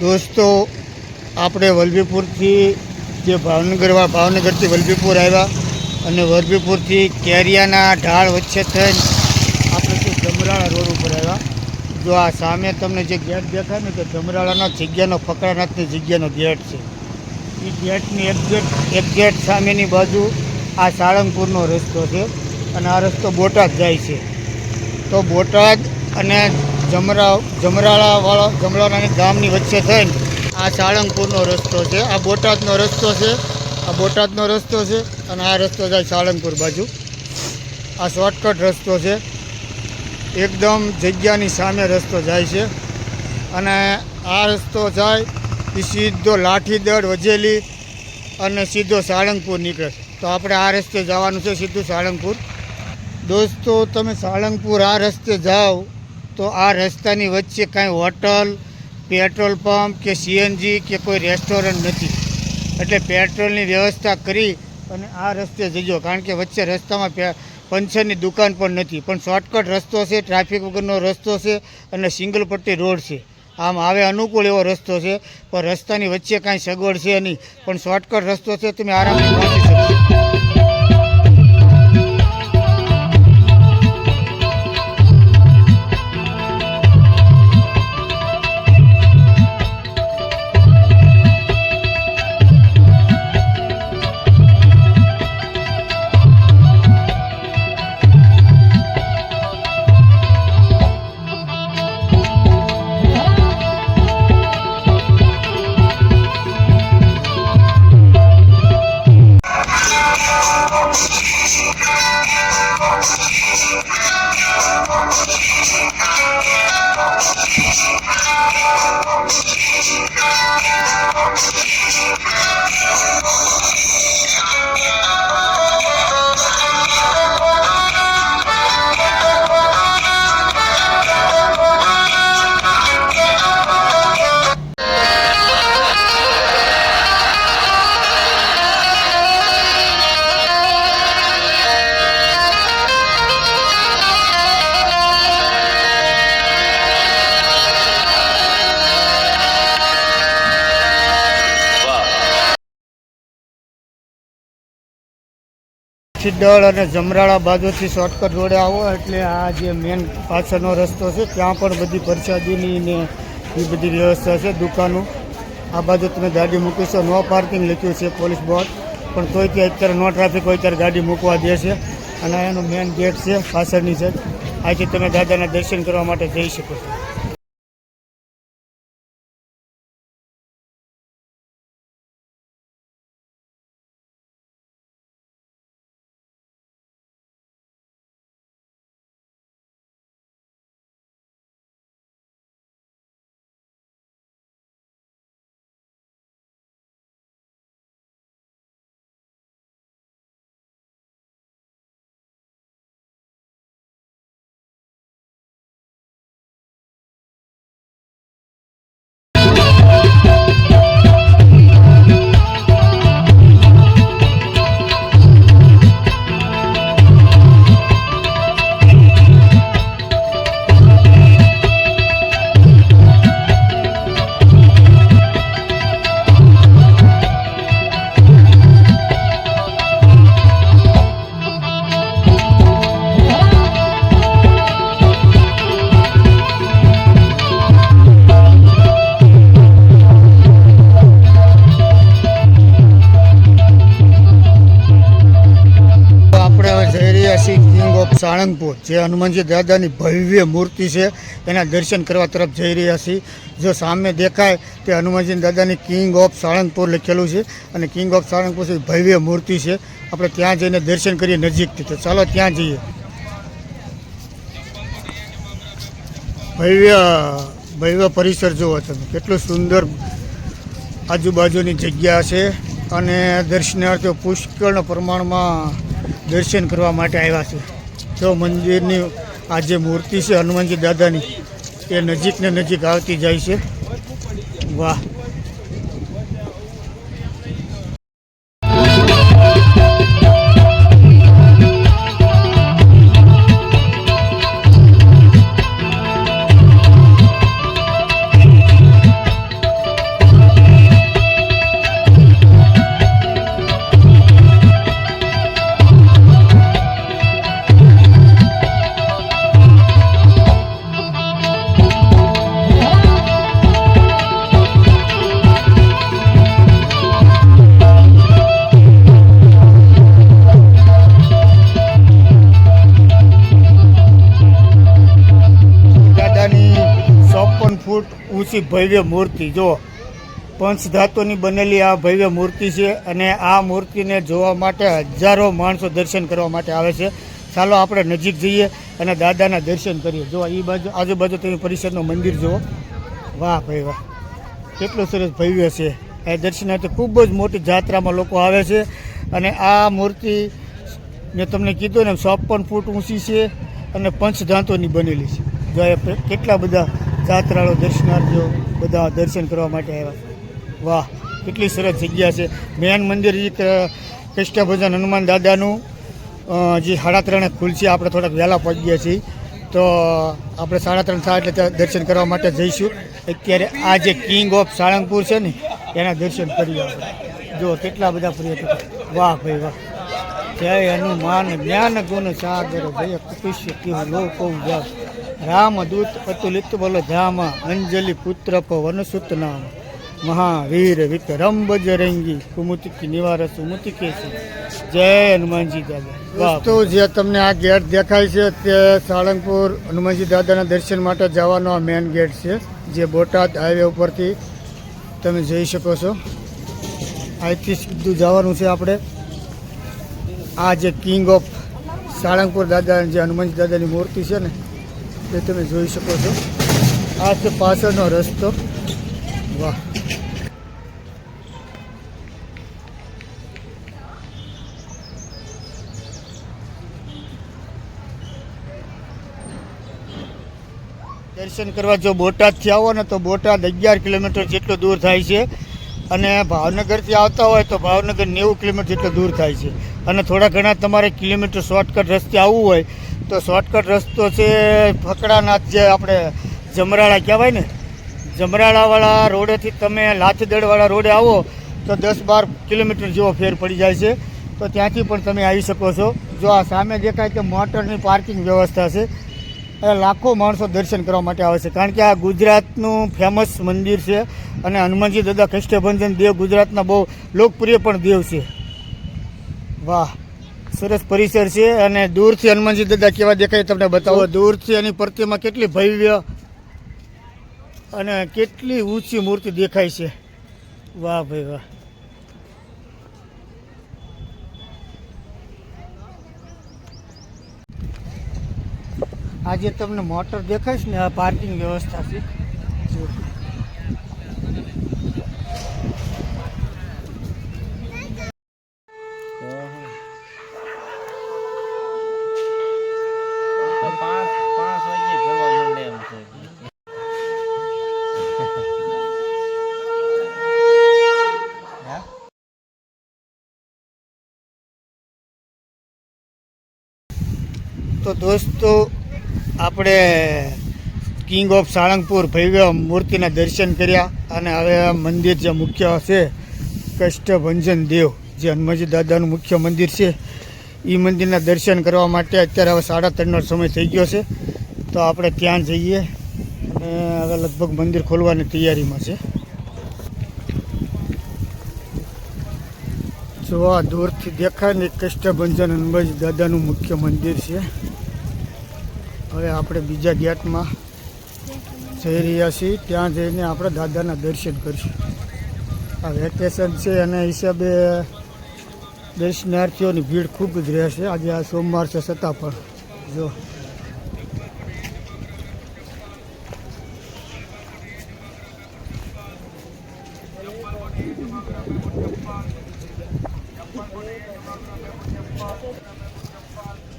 દોસ્તો, આપણે વલભીપુરથી જે ભાવનગરમાં ભાવનગરથી વલભીપુર આવ્યા અને વલભીપુરથી કેરિયાના ઢાળ વચ્ચે થઈને આપણે શું જમરાળા રોડ ઉપર આવ્યા. જો આ સામે તમને જે ગેટ દેખાય ને, તે જમરાળાના જગ્યાનો ફકરાનાથની જગ્યાનો ગેટ છે. એ ગેટની એક ગેટ એક ગેટ સામેની બાજુ આ સાળંગપુરનો રસ્તો છે અને આ રસ્તો બોટાદ જાય છે. તો બોટાદ અને જમરા જમરાળાવાળા જમરાળાની ગામની વચ્ચે થઈને આ સાળંગપુરનો રસ્તો છે. આ બોટાદનો રસ્તો છે. આ બોટાદનો રસ્તો છે અને આ રસ્તો જાય સાળંગપુર બાજુ. આ શોર્ટકટ રસ્તો છે. એકદમ જગ્યાની સામે રસ્તો જાય છે. અને આ રસ્તો જાય એ સીધો લાઠીદળ વજેલી અને સીધો સાળંગપુર નીકળે તો આપણે આ રસ્તે જવાનું છે સીધું સાળંગપુર. દોસ્તો, તમે સાળંગપુર આ રસ્તે જાઓ. તો આ રસ્તાની વચ્ચે કાંઈ હોટલ, પેટ્રોલ પંપ કે સીએનજી કે કોઈ રેસ્ટોરન્ટ નથી. એટલે પેટ્રોલની વ્યવસ્થા કરી અને આ રસ્તે જજો કારણ કે વચ્ચે રસ્તામાં પંચરની દુકાન પણ નથી. પણ શોર્ટકટ રસ્તો છે, ટ્રાફિક વગરનો રસ્તો છે અને સિંગલ પટ્ટી રોડ છે. આમ આવે અનુકૂળ એવો રસ્તો છે, પણ રસ્તાની વચ્ચે કાંઈ સગવડ છે નહીં. પણ શોર્ટકટ રસ્તો છે, તમે આરામથી દળ અને જમરાળા બાજુથી શોર્ટકટ રોડે આવો એટલે આ જે મેન પાછળનો રસ્તો છે, ત્યાં પણ બધી પ્રસાદીની ને એ બધી વ્યવસ્થા છે દુકાનો. આ બાજુ તમે ગાડી મૂકીશો નો પાર્કિંગ લખ્યું છે પોલીસ બોર્ડ. પણ તોય ત્યાં અત્યારે નો ટ્રાફિક હોય ત્યારે ગાડી મૂકવા દે છે. અને એનો મેન ગેટ છે, પાછળની છે આથી તમે દાદાના દર્શન કરવા માટે જઈ શકો છો. જે હનુમાનજી દાદાની ભવ્ય મૂર્તિ છે, એના દર્શન કરવા તરફ જઈ રહ્યા છીએ. જો સામે દેખાય તે હનુમાનજી દાદાની કિંગ ઓફ સાળંગપુર લખેલું છે અને કિંગ ઓફ સાળંગપુર ભવ્ય મૂર્તિ છે. આપણે ત્યાં જઈને દર્શન કરીએ નજીકથી. તો ચાલો ત્યાં જઈએ. ભવ્ય ભવ્ય પરિસર જુઓ તમે. કેટલું સુંદર આજુબાજુની જગ્યા છે અને દર્શનાર્થીઓ પુષ્કળ પ્રમાણમાં દર્શન કરવા માટે આવ્યા છે. જો મંદિરની આ જે મૂર્તિ છે હનુમાનજી દાદાની, એ નજીક ને નજીક આવતી જાય છે. વાહ. ઊંચી ભવ્ય મૂર્તિ. જો પંચધાતુની બનેલી આ ભવ્ય મૂર્તિ છે અને આ મૂર્તિને જોવા માટે હજારો માણસો દર્શન કરવા માટે આવે છે. ચાલો આપણે નજીક જઈએ અને દાદાના દર્શન કરીએ. જો એ બાજુ, આજુબાજુ તમે પરિસરનું મંદિર જુઓ. વાહ ભાઈ વાહ. કેટલું સરસ ભવ્ય છે. એ દર્શનાર્થે ખૂબ જ મોટી જાત્રામાં લોકો આવે છે. અને આ મૂર્તિ મેં તમને કીધું ને ચોપન ફૂટ ઊંચી છે અને પંચધાતુની બનેલી છે. જો કેટલા બધા જાત્રાળુ દર્શનાર્થીઓ બધા દર્શન કરવા માટે આવ્યા. વાહ, કેટલી સરસ જગ્યા છે. મેન મંદિર જે કૃષ્ણ હનુમાન દાદાનું જે સાડા ત્રણે ખુલશે આપણે થોડાક વહેલા પહોંચી ગયા છીએ. તો આપણે સાડા ત્રણ થાય એટલે દર્શન કરવા માટે જઈશું. અત્યારે આ જે કિંગ ઓફ સાળંગપુર છે ને, એના દર્શન કરીએ આપણે. જો, કેટલા બધા પર્યટકો. વાહ ભાઈ વાહ. જય હનુમાન જ્ઞાન ગુણ સાગર, જય કુપિષ્ય કિહ લોકો જય રામદૂત અતુલિત બલધામ અંજલિ પુત્ર વનસુત નામ. મહાવીર વિક્રમ બજરંગી કુમુતિકી નિવાર સુમુતિ કેસી. જય હનુમાનજી દાદા. દોસ્તો જે તમને આ ગેટ દેખાય છે તે સાળંગપુર હનુમાનજી દાદાના દર્શન માટે જવાનો આ મેન ગેટ છે જે બોટાદ હાઈવે ઉપરથી તમે જઈ શકો છો. અહીંથી સીધું જવાનું છે આપણે. આ જે કિંગ ઓફ સાળંગપુર દાદા જે હનુમાનજી દાદાની મૂર્તિ છે ને તે તમે જોઈ શકો છો. આ છે પાછળનો રસ્તો. વાહ. દર્શન કરવા જો બોટાદથી આવો ને તો બોટાદ અગિયાર કિલોમીટર જેટલું દૂર થાય છે. અને ભાવનગરથી આવતા હોય તો ભાવનગર નેવું કિલોમીટર જેટલું દૂર થાય છે. અને થોડા ઘણા તમારે કિલોમીટર શોર્ટકટ રસ્તે આવવું હોય તો શોર્ટકટ રસ્તો છે ફકડાનાથ જે આપણે જમરાળા કહેવાય ને, જમરાળાવાળા રોડેથી તમે લાથીદળવાળા રોડે આવો તો દસ બાર કિલોમીટર જેવો ફેર પડી જાય છે. તો ત્યાંથી પણ તમે આવી શકો છો. જો આ સામે દેખાય કે મોટરની પાર્કિંગ વ્યવસ્થા છે. એ લાખો માણસો દર્શન કરવા માટે આવે છે. કારણ કે આ ગુજરાતનું ફેમસ મંદિર છે અને હનુમાનજી દાદા કષ્ટભંજન દેવ ગુજરાતના બહુ લોકપ્રિય પણ દેવ છે. વાહ. સરસ પરિસર છે અને દૂરથી હનુમાનજી દાદા કેવા દેખાય તમને બતાવો. દૂરથી એની પ્રતિમા કેટલી ભવ્ય અને કેટલી ઊંચી મૂર્તિ દેખાય છે. વાહ ભાઈ વાહ. આજે તમને મોટર દેખાય છે ને આ પાર્કિંગ વ્યવસ્થા છે જો. તો પાંચ પાંચ વાગે ફરવા માંડે એમ છે હે? તો દોસ્તો, આપણે કિંગ ઓફ સાળંગપુર ભવ્ય મૂર્તિના દર્શન કર્યા અને હવે આ મંદિર જે મુખ્ય છે કષ્ટભંજન દેવ, જે હનુમાનજી દાદાનું મુખ્ય મંદિર છે, એ મંદિરના દર્શન કરવા માટે અત્યારે હવે સાડા ત્રણનો સમય થઈ ગયો છે. તો આપણે ત્યાં જઈએ અને હવે લગભગ મંદિર ખોલવાની તૈયારીમાં છે. જો આ દૂરથી દેખાય ને કષ્ટભંજન હનુમાનજી દાદાનું મુખ્ય મંદિર છે. હવે આપણે બીજા ગેટમાં જઈ રહ્યા છીએ. ત્યાં જઈને આપણે દાદાના દર્શન કરીશું. આ વેકેશન છે, એના હિસાબે દર્શનાર્થીઓની ભીડ ખૂબ જ રહેશે. આજે આ સોમવાર છે, છતાં પણ. જો.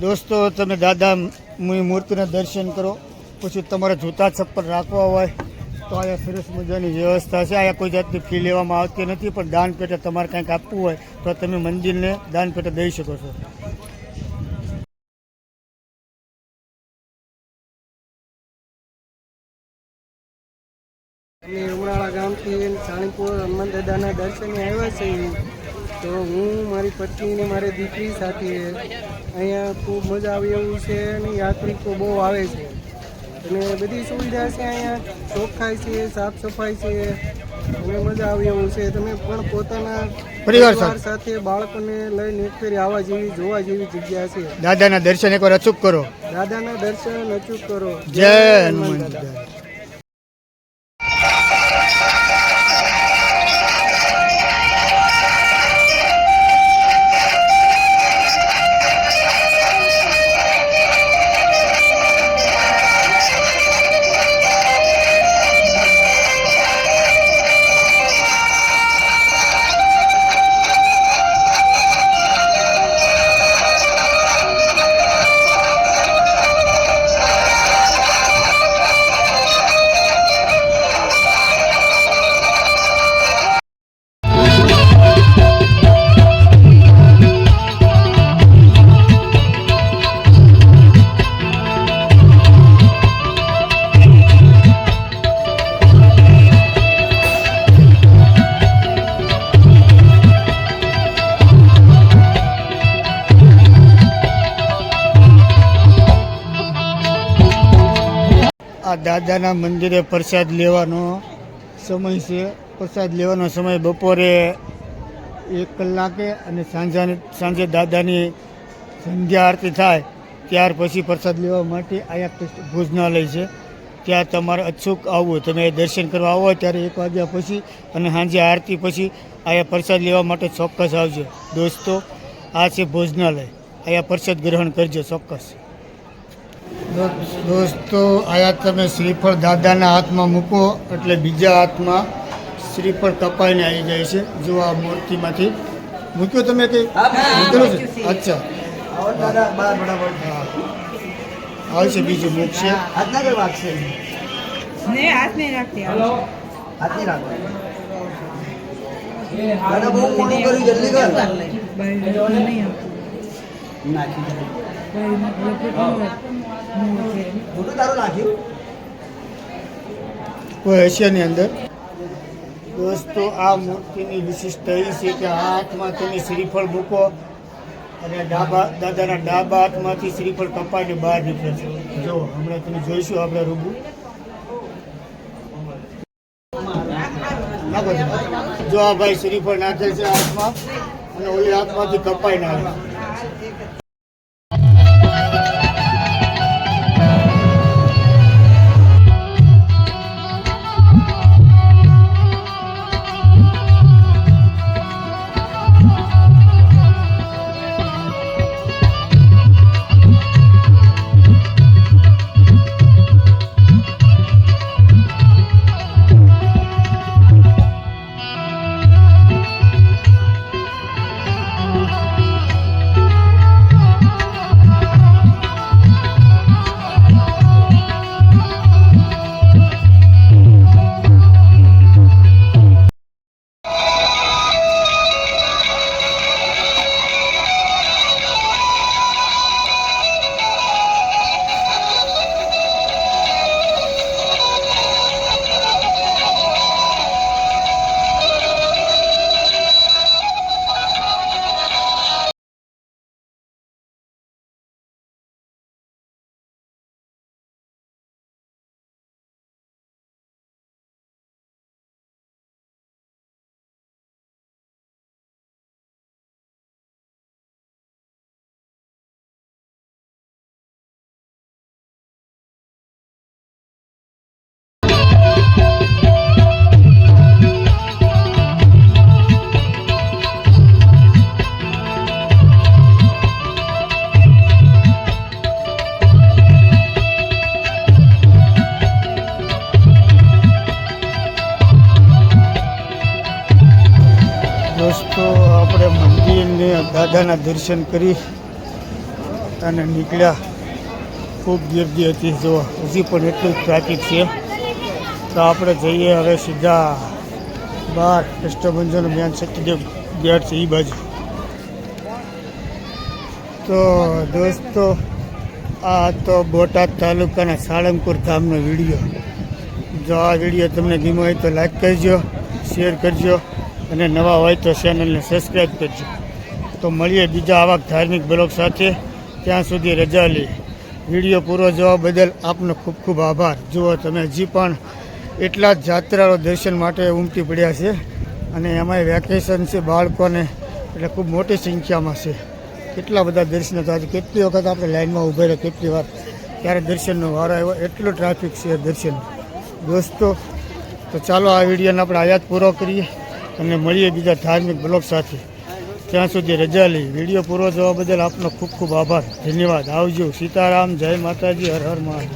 દોસ્તો, તમે દાદા મૂર્તિના દર્શન કરો, પછી તમારે જૂતા ચપ્પલ રાખવા હોય, તો અહીંયા સરસ મજાની વ્યવસ્થા છે. અહીંયા કોઈ જાતની ફી લેવામાં આવતી નથી, પણ દાન પેટે તમારે કંઈક આપવું હોય, તો તમે મંદિરને દાન પેટે દઈ શકો છો. અમે ઉમરાળા ગામથી સાણીપુર હનુમાન દાદાના દર્શને આવ્યા છીએ. તો હું મારી પત્ની ને મારી દીકરી સાથે અહીંયા ખૂબ મજા આવી એવું છે અને યાત્રિકો બહુ આવે છે. અને બધી સુવિધા છે અહીંયા ચોખ્ખાઈ છે સાફ સફાઈ છે અને મજા આવી એવું છે. તમે પણ પોતાના પરિવાર સાથે. સાથે બાળકોને લઈને એક ફેરી આવવા જેવી જોવા જેવી જગ્યા છે. દાદાના દર્શન એકવાર અચૂક કરો. દાદાના દર્શન અચૂક કરો. જય હનુમાન દાદાના મંદિરે પ્રસાદ લેવાનો સમય છે. પ્રસાદ લેવાનો સમય બપોરે એક કલાકે અને સાંજા સાંજે દાદાની સંધ્યા આરતી થાય, ત્યાર પછી પ્રસાદ લેવા માટે અહીંયા ભોજનાલય છે. ત્યાં તમારે અચૂક આવવું તમે દર્શન કરવા આવો ત્યારે એક વાગ્યા પછી અને સાંજે આરતી પછી અહીંયા પ્રસાદ લેવા માટે ચોક્કસ આવજો. દોસ્તો, આ છે ભોજનાલય. અહીંયા પ્રસાદ ગ્રહણ કરજો ચોક્કસ. દોસ્તો આયા તમે શ્રીફળ દાદાના હાથમાં મૂકો એટલે બીજા હાથમાં શ્રીફળ કપાઈને આવી જાય છે જો આ મૂર્તિમાંથી. મૂક્યો તમે કઈ? મૂકેલું છે? અચ્છા. આવશે બીજું મૂકશે ને રાખતું. કોઈ એશિયાની અંદર? દોસ્તો, આ મૂર્તિની વિશિષ્ટતા એ છે કે હાથમાં તમે શ્રીફળ મૂકો અને ડાબા, દાદાના ડાબા હાથમાંથી શ્રીફળ કપાઈને બહાર નીકળે છે. જો, હમણાં તમે જોઈશું આપણે રૂબુ નાખો જો આ ભાઈ શ્રીફળ નાખે છે હાથમાં અને ઓલી હાથમાંથી કપાઈને આવે. દર્શન કરી અને નીકળ્યા. ખૂબ ગીરદી હતી. જો હજી પણ એટલું જ ટ્રાફિક છે. તો આપણે જઈએ હવે સીધા બહાર કષ્ટભંજન મેન સત્યદેવ ગેટ છે એ બાજુ. તો દોસ્તો, આ તો બોટાદ તાલુકાના સાળંગપુર ધામનો વીડિયો. જો આ વીડિયો તમને ગમ્યો હોય તો લાઈક કરજો શેર કરજો અને નવા હોય તો ચેનલને સબસ્ક્રાઈબ કરજો. તો મળીએ બીજા આવા ધાર્મિક બ્લોગ સાથે. ત્યાં સુધી રજા લઈ વીડિયો પૂરો જોવા બદલ આપનો ખૂબ ખૂબ આભાર. જુઓ તમે હજી પણ એટલા જ જાત્રાળો દર્શન માટે ઉમટી પડ્યા છે અને એમાંય વેકેશન છે બાળકોને એટલે ખૂબ મોટી સંખ્યામાં છે. કેટલા બધા દર્શન હતા. આજે કેટલી વખત આપણે લાઇનમાં ઊભા રહ્યા, કેટલી વાર. ત્યારે દર્શનનો વારો આવ્યો. એટલો ટ્રાફિક છે દર્શન. દોસ્તો, તો ચાલો આ વિડીયોને આપણે આયાત પૂરો કરીએ અને મળીએ બીજા ધાર્મિક બ્લોગ સાથે. ત્યાં સુધી રજા લઈ વીડિયો પૂરો થવા બદલ આપનો ખૂબ ખૂબ આભાર. ધન્યવાદ. આવજો. સીતારામ. જય માતાજી. હર હર મહાદેવ